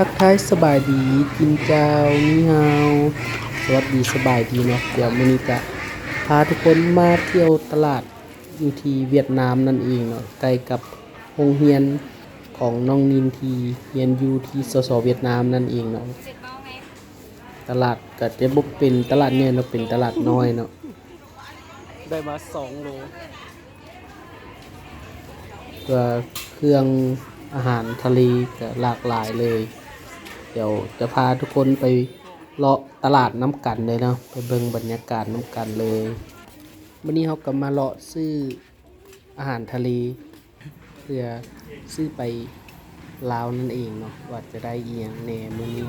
ทักทายสบายดีกินเจ้านี่ฮาวสวัสดีสบายดีเนาะเดี๋ยวมื้อนี้จะพาทุกคนมาเที่ยวตลาดอยู่ที่เวียดนามนั่นเองเนาะใกล้กับโรงเรียนของน้องนินทีเรียนอยู่ที่สสเวียดนามนั่นเองเนาะตลาดก็จะบ่เป็นตลาดใหญ่เนาะเป็นตลาดน้อยเนาะได้มา2โลก็เครื่องอาหารทะเลก็หลากหลายเลย เดี๋ยวจะพาทุกคนไปเลาะตลาดน้ำกันเลยเนาะไปเบิ่งบรรยากาศน้ำกันเลยวันนี้เราก็มาเลาะซื้ออาหารทะเลเพื่อซื้อไปลาวนั่นเองเนาะว่าจะได้เอียงแหน่มื้อนี้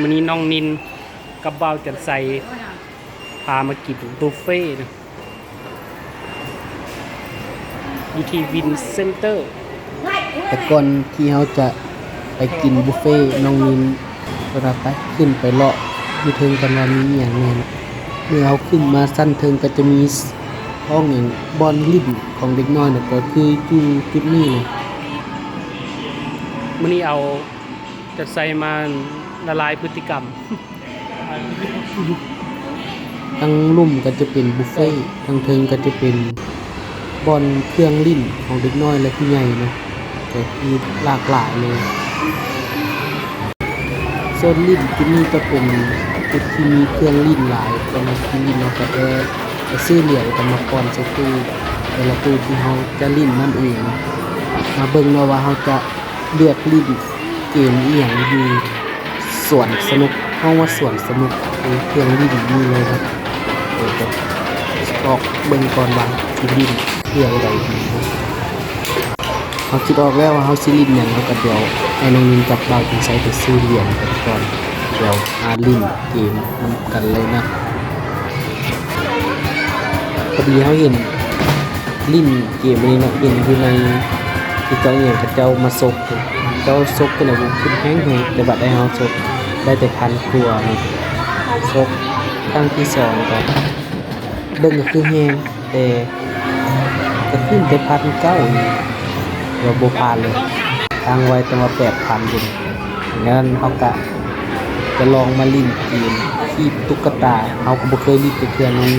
วันนี้น้องนินกับเบาวจันใสพามากินบุฟเฟ่ต์นะอยู่ที่วินเซ็นเตอร์ แต่ก่อนที่เราจะไปกินบุฟเฟ่ต์น้องนินเราไปขึ้นไปเลาะอยู่เทิงกันว่ามีอหย่างแน่นะเมื่อเราขึ้นมาสั้นเทิงก็จะมีห้องอย่างบอลลิ่นของเด็กน้อยนะก็คืออยู่จุดนี้เลยมื่อนี้เอาจะใส่มา ละลายพฤติกรรม ทั้งลุ่มก็จะเป็นบุฟเฟ่ต์ทั้งเทิงก็จะเป็นบอลเครื่องลิ่นของเด็กน้อยและผู้ใหญ่เนะก็คือหลากหลายเลยโซนลิ่นที่นี่จะเป็นจุดที่มีเครื่องลิ่นหลายก็มาที่นี่เนาะก็จะจะซื้อเหรียญกันมาก่อนสักตู้แต่ละตู้ที่เขาจะลิ่นนั่นเองมาเบิ่งเนาะว่าเขาจะเลือกลิ่นเกมอีหยังอยู่ สวนสนุกห้องว่าสวนสนุกคือเครื่องลิ่นนี่เลยครับเดี๋ยวจะออกเบิ่งก่อนว่าสิลิ่นเครื่องใดดีนะเขาคิดออกแล้วว่าเขาสิลิ่นหยังเขาก็เดี๋ยวให้น้องนินกับเราถึงใช้ไปซื้อเหรียญกันก่อนเดี๋ยวอาลิ่นเกมนำกันเลยนะพอดีเขาเห็นลิ่นเกมนี้นะเห็นอยู่ในที่เขาเองเขาเจ้ามาซกเจ้าซกกันเลยขึ้นแห้งเลยแต่บัดได้เขาซก ได้แต่พันครัวเนาะซกตั้งที่สองก็เบิ่งก็คือแห้งแต่ก็ขึ้นแต่พันเก้านี่เราโบพานเลยทางไว้ตั้งว่าแปดพันอยู่งั้นเขากะจะลองมาลิ้นเกมคีบตุ๊กตาเขาก็บ่เคยลิ้นไปเครื่องนั้น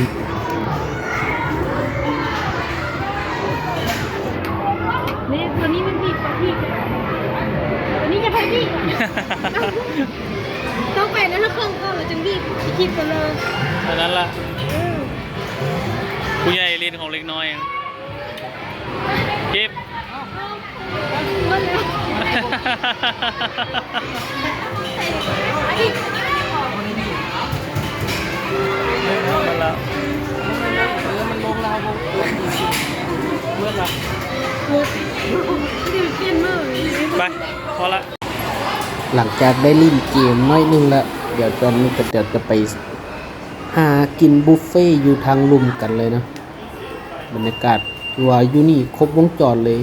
นี่ตัวนี้มันพี่ปะพี่ตัวนี้จะไปพี่ คิดไปเลยอันนั้นล่ะผู้ใหญ่เรียนของเล็กน้อยเก็บเมื่อแล้วอันนี้นั่นละเมื่อละที่เปลี่ยนมือไปพอละ หลังจากได้ลิ้นเกมน้อยหนึงแล้ว เดี๋ยวตอนนี้ก็เดี๋ยวจะไปหากินบุฟเฟ่ต์อยู่ทางลุมกันเลยนะ บรรยากาศว่าอยู่นี่ครบวงจรเลย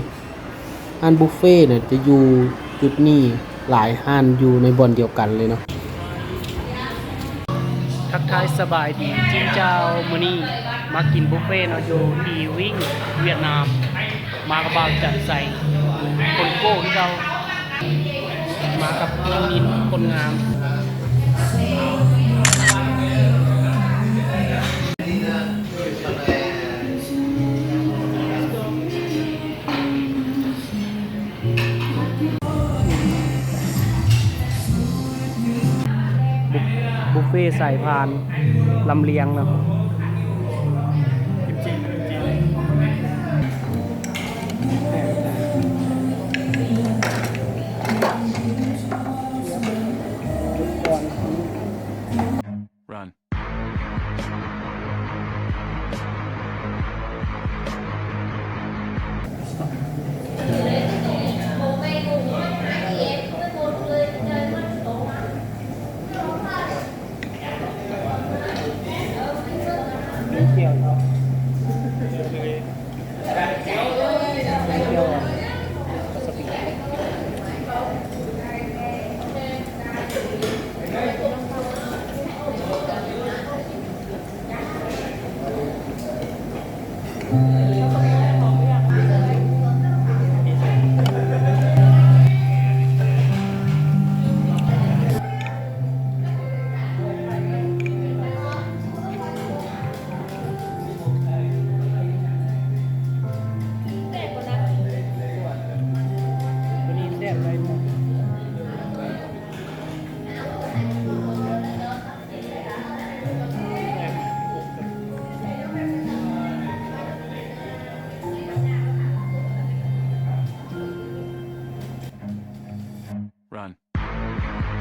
ห้านบุฟเฟ่ต์เนี่ยจะอยู่จุดนี้หลายห้านอยู่ในบอนเดียวกันเลยเนาะทักทายสบายดีจินเจ้ามือนี้มากินบุฟเฟ่ต์เนาะอยู่ทีวิ่งเวียดนาม มากับบ่าจัดใส่คนโก้ที่เรามากับน้องนินคนงาม บุฟเฟ่ใส่พานลำเลียงเนาะ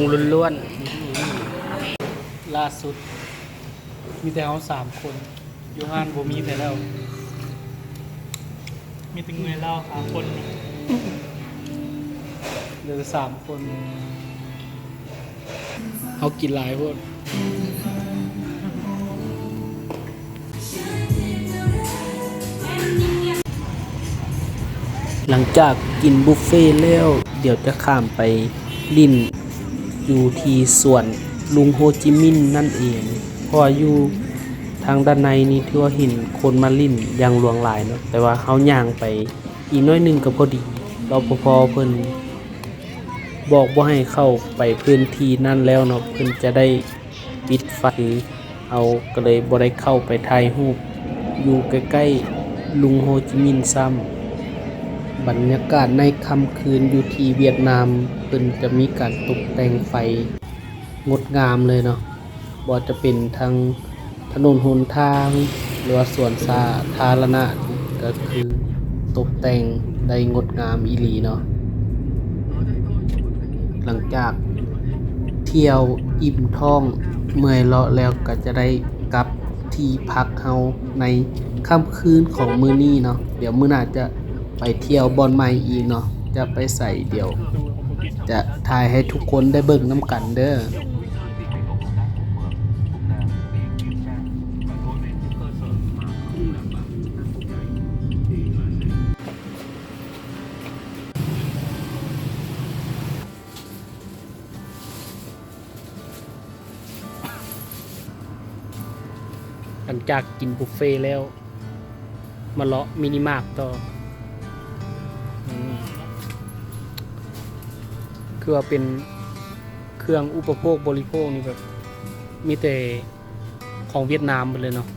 งล้วนๆล่าสุด มีแต่เขาสามคนยูฮานผมมีแต่แล้วมีถึงเงินเล่าหาคนเหลือสามคนเขากินหลายพวกหลังจากกินบุฟเฟ่ต์แล้ว เดี๋ยวจะข้ามไปลิน อยู่ที่ส่วนลุงโฮจิมินห์นั่นเองเพราะว่าอยู่ทางด้านในนี่ที่ว่าเห็นคนมาลินย่างหลวงหลายเนาะแต่ว่าเขาย่างไปอีกน้อยหนึงก็พอดีรปภเพิ่นบอกว่าให้เข้าไปพื้นที่นั่นแล้วเนาะเพิ่นจะได้ปิดไฟเอาก็เลยบ่ได้เข้าไปถ่ายรูปอยู่ใกล้ๆลุงโฮจิมินห์ซ้ำ บรรยากาศในค่ำคืนอยู่ที่เวียดนามเพิ่นจะมีการตกแต่งไฟ งดงามเลยเนาะบ่จะเป็นทางถนนหนทาง หรือว่าสวนสาธารณะก็คือตกแต่งได้งดงามอีหลีเนาะหลังจากเที่ยวอิ่มท้องเมื่อยเลาะแล้วก็จะได้กลับที่พักเฮาในค่ำคืนของมื้อนี้เนาะเดี๋ยวมื้อหน้าจะ ไปเที่ยวบอนใหม่อีกเนาะจะไปใส่เดี๋ยว จะถ่ายให้ทุกคนได้เบิ่งน้ำกันเด้อหลังจากกินบุฟเฟ่แล้ว มาเลาะมินิมาร์ทต่อ คือว่าเป็นเครื่องอุปโภคบริโภคนี่แบบมีแต่ของเวียดนามหมดเลยเนาะ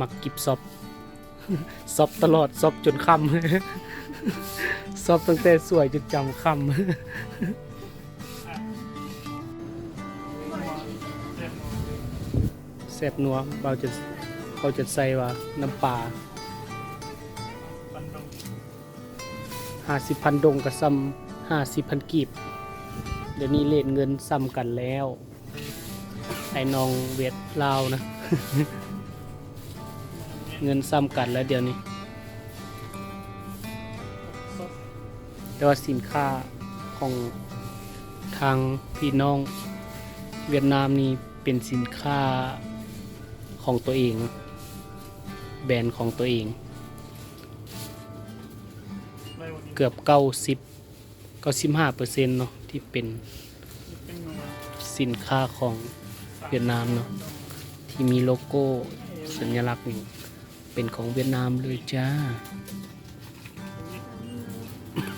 มักกิบซอบซอบตลอดซอบจนค่ำซอบตั้งแต่สวยจนจำค่ำแซบนัวเบาจะ เขาจะใส่ว่าน้ำปลาห้าสิบพันดงกับซ้ำห้าสิบพันกีบ เดี๋ยวนี้เลทเงินซ้ำกันแล้ว ไอ้น้องเวียดลาวนะ เงินซ้ำกันแล้วเดี๋ยวนี้ แต่ว่าสินค้าของทางพี่น้องเวียดนามนี่เป็นสินค้าของตัวเอง แบรนด์ของตัวเอง เกือบเก้าสิบเก้าสิบห้าเปอร์เซ็นต์เนาะที่เป็นสินค้าของเวียดนามเนาะที่มีโลโก้สัญลักษณ์นี่เป็นของเวียดนามเลยจ้า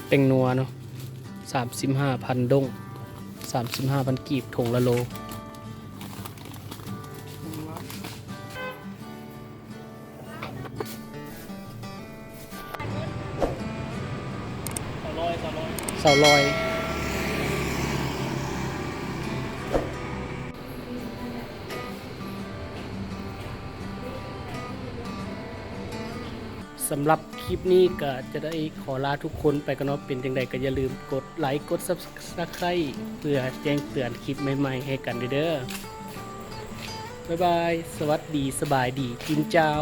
แป้งนัวเนาะสามสิบห้าพันดงสามสิบห้าพันกีบถงละโล เสาลอย สำหรับคลิปนี้ก็จะได้ขอลาทุกคนไปกันเนาะเป็นจังใดก็อย่าลืมกดไลค์กด Subscribe เพื่อแจ้งเตือนคลิปใหม่ๆให้กันเด้อ บ๊ายบาย สวัสดีสบายดีกินเจ้า